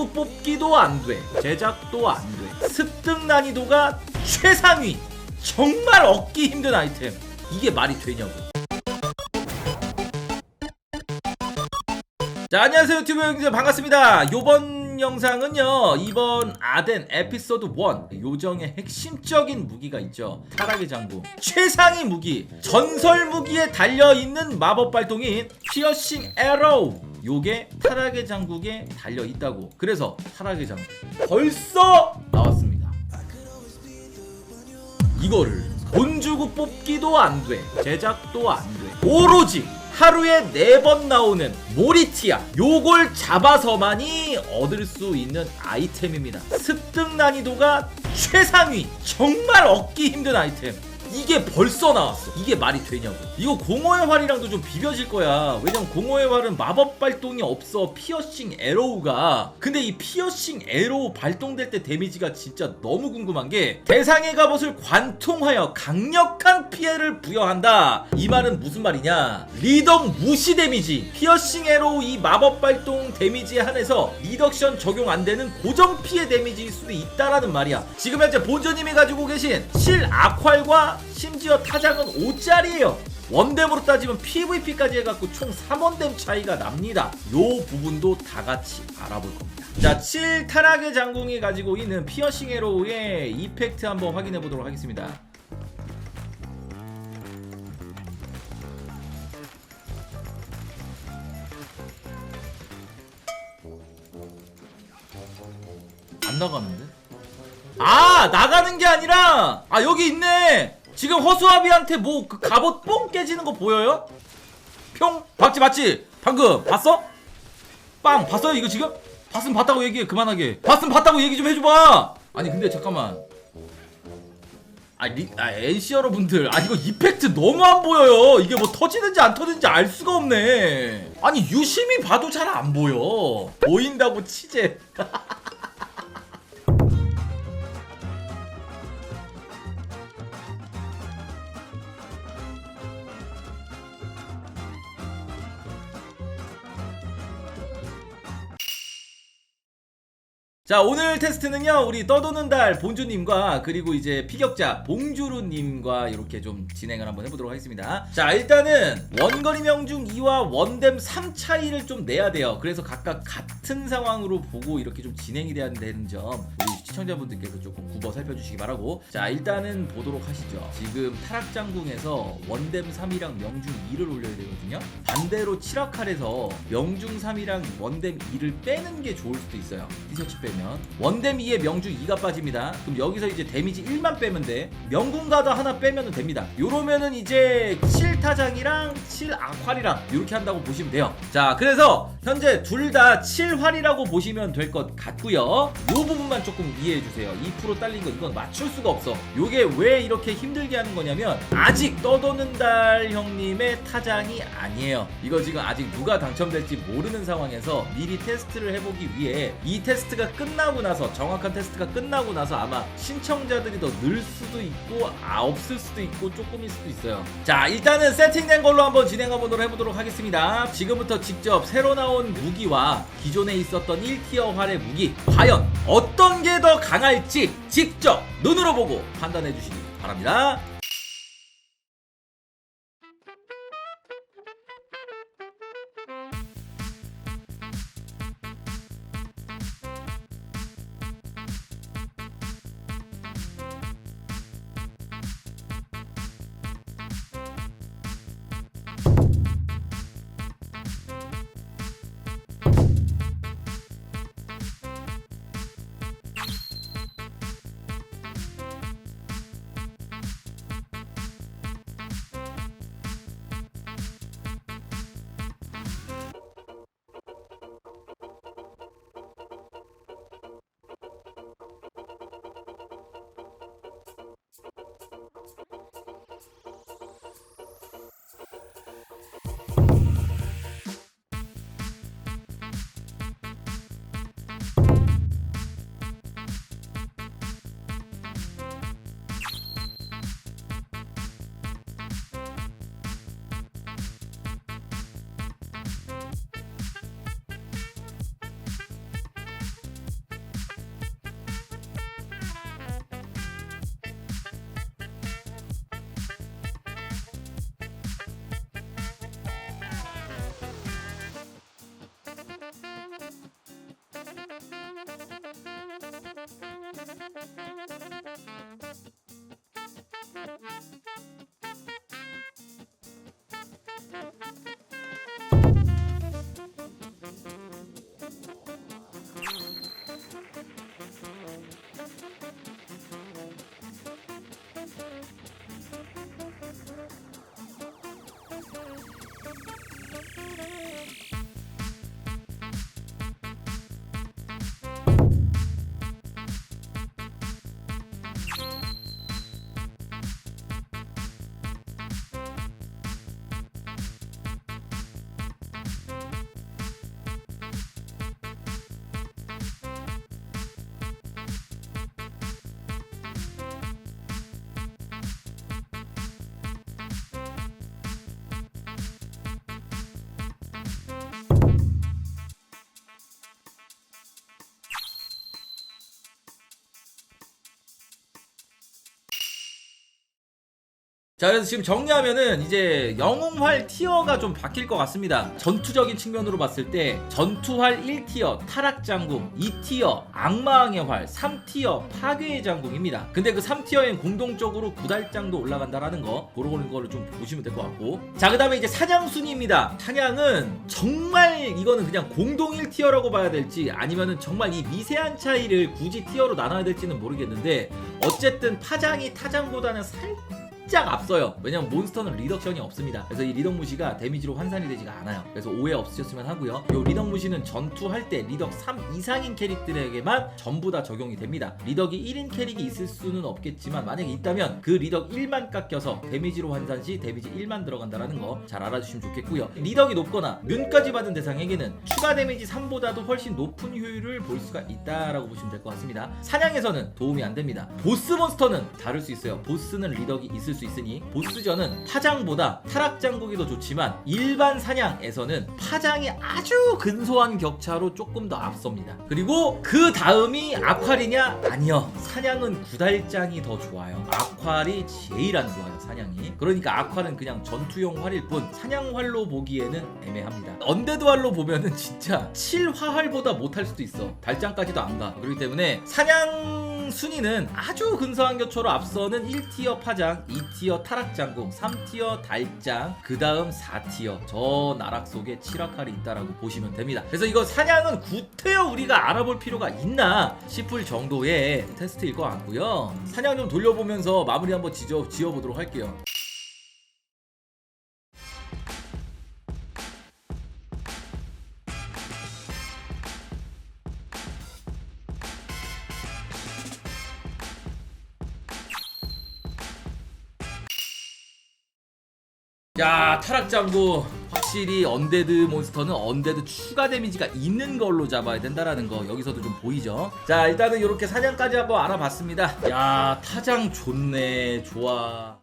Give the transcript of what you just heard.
주고 뽑기도 안 돼. 제작도 안 돼. 습득 난이도가 최상위. 정말 얻기 힘든 아이템. 이게 말이 되냐고. 자 안녕하세요 유튜브 형님들 반갑습니다 요번 영상은요 이번 아덴 에피소드 1 요정의 핵심적인 무기가 있죠. 타락의 장구 최상위 무기 전설 무기에 달려있는 마법 발동인 피어싱 에로우 요게 타락의 장국에 달려있다고. 그래서 타락의 장국 벌써 나왔습니다. 이거를 돈 주고 뽑기도 안 돼. 제작도 안 돼. 오로지 하루에 네 번 나오는 모리티아 요걸 잡아서만이 얻을 수 있는 아이템입니다. 습득 난이도가 최상위. 정말 얻기 힘든 아이템. 이게 벌써 나왔어. 이게 말이 되냐고. 이거 공허의 활이랑도 좀 비벼질 거야. 왜냐면 공허의 활은 마법 발동이 없어. 피어싱 에로우가. 근데 이 피어싱 에로우 발동될 때 데미지가 진짜 너무 궁금한 게 대상의 갑옷을 관통하여 강력한 피해를 부여한다. 이 말은 무슨 말이냐? 리덕 무시 데미지. 피어싱 에로우 이 마법 발동 데미지에 한해서 리덕션 적용 안 되는 고정 피해 데미지일 수도 있다라는 말이야. 지금 현재 본조님이 가지고 계신 실 아퀄과 심지어 타작은 5짜리예요. 원댐으로 따지면 PVP까지 해갖고 총 3원댐 차이가 납니다. 요 부분도 다 같이 알아볼 겁니다. 자, 7 타락의 장궁이 가지고 있는 피어싱 에로우의 이펙트 한번 확인해 보도록 하겠습니다. 안 나가는데? 아 나가는 게 아니라 아 여기 있네 지금 허수아비한테 뭐 그 갑옷 뽕 깨지는 거 보여요? 평 봤지 봤지? 방금 봤어? 빵 봤어요 이거 지금? 봤으면 봤다고 얘기해 그만하게. 봤으면 봤다고 얘기 좀 해줘봐! 아니 근데 잠깐만. 아, 리, 아 NC 여러분들. 아 이거 이펙트 너무 안 보여요. 이게 뭐 터지는지 안 터지는지 알 수가 없네. 아니 유심히 봐도 잘 안 보여. 보인다고 치재 자 오늘 테스트는요 우리 떠도는 달 본주님과 그리고 이제 피격자 봉주루님과 이렇게 좀 진행을 한번 해보도록 하겠습니다. 자 일단은 원거리 명중 2와 원댐 3 차이를 좀 내야 돼요. 그래서 각각 같은 상황으로 보고 이렇게 좀 진행이 돼야 되는 점 우리 시청자분들께서 조금 굽어 살펴주시기 바라고. 자 일단은 보도록 하시죠. 지금 타락장궁에서 원댐 3이랑 명중 2를 올려야 되거든요. 반대로 칠학칼에서 명중 3이랑 원댐 2를 빼는 게 좋을 수도 있어요. 티셔츠 빼면 원댐 2에 명중 2가 빠집니다. 그럼 여기서 이제 데미지 1만 빼면 돼. 명궁가도 하나 빼면 됩니다. 요러면은 이제 7타장이랑 7아칼이랑 이렇게 한다고 보시면 돼요. 자 그래서 현재 둘 다 7활이라고 보시면 될 것 같고요. 요 부분만 조금 이해해 주세요. 2% 딸린 거 이건 맞출 수가 없어. 요게 왜 이렇게 힘들게 하는 거냐면 아직 떠도는 달 형님의 타장이 아니에요. 이거 지금 아직 누가 당첨될지 모르는 상황에서 미리 테스트를 해보기 위해 이 테스트가 끝나고 나서 정확한 테스트가 끝나고 나서 아마 신청자들이 더 늘 수도 있고 아 없을 수도 있고 조금일 수도 있어요. 자 일단은 세팅된 걸로 한번 진행해 보도록 해보도록 하겠습니다. 지금부터 직접 새로 나온 무기와 기존에 있었던 1티어 활의 무기 과연 어떤 게 더 강할지 직접 눈으로 보고 판단해 주시기 바랍니다 Thank you. 자 그래서 지금 정리하면은 이제 영웅활 티어가 좀 바뀔 것 같습니다. 전투적인 측면으로 봤을 때 전투활 1티어 타락장궁 2티어 악마왕의 활 3티어 파괴의 장궁입니다. 근데 그 3티어엔 공동적으로 구달장도 올라간다라는 거 그런 거를 좀 보시면 될 것 같고. 자 그 다음에 이제 사냥순위입니다. 사냥은 정말 이거는 그냥 공동 1티어라고 봐야 될지 아니면은 정말 이 미세한 차이를 굳이 티어로 나눠야 될지는 모르겠는데 어쨌든 파장이 타장보다는 살 살짝 앞서요. 왜냐면 몬스터는 리덕션이 없습니다. 그래서 이 리덕 무시가 데미지로 환산이 되지가 않아요. 그래서 오해 없으셨으면 하고요. 이 리덕 무시는 전투할 때 리덕 3 이상인 캐릭들에게만 전부 다 적용이 됩니다. 리덕이 1인 캐릭이 있을 수는 없겠지만 만약에 있다면 그 리덕 1만 깎여서 데미지로 환산 시 데미지 1만 들어간다는 거 잘 알아주시면 좋겠고요. 리덕이 높거나 뮨까지 받은 대상에게는 추가 데미지 3보다도 훨씬 높은 효율을 볼 수가 있다라고 보시면 될 것 같습니다. 사냥에서는 도움이 안 됩니다. 보스 몬스터는 다를 수 있어요. 보스는 리덕이 있을 수 있으니 보스전은 파장보다 타락장국이 더 좋지만 일반 사냥에서는 파장이 아주 근소한 격차로 조금 더 앞섭니다. 그리고 그 다음이 아칼이냐? 아니요. 사냥은 구달장이 더 좋아요. 아칼이 제일 안 좋아요. 사냥이. 그러니까 아칼은 그냥 전투용 활일 뿐 사냥활로 보기에는 애매합니다. 언데드 활로 보면은 진짜 7화활보다 못할 수도 있어. 달장까지도 안 가. 그렇기 때문에 사냥 순위는 아주 근소한 격차로 앞서는 1티어 파장, 2티어 타락장궁, 3티어 달장, 그 다음 4티어 저 나락 속에 7화칼이 있다라고 보시면 됩니다. 그래서 이거 사냥은 구태여 우리가 알아볼 필요가 있나 싶을 정도의 테스트일 것 같고요. 사냥 좀 돌려보면서 마무리 한번 지어, 지어보도록 할게요. 야 타락장구 확실히 언데드 몬스터는 언데드 추가 데미지가 있는 걸로 잡아야 된다라는 거 여기서도 좀 보이죠? 자 일단은 이렇게 사냥까지 한번 알아봤습니다. 야 타장 좋네 좋아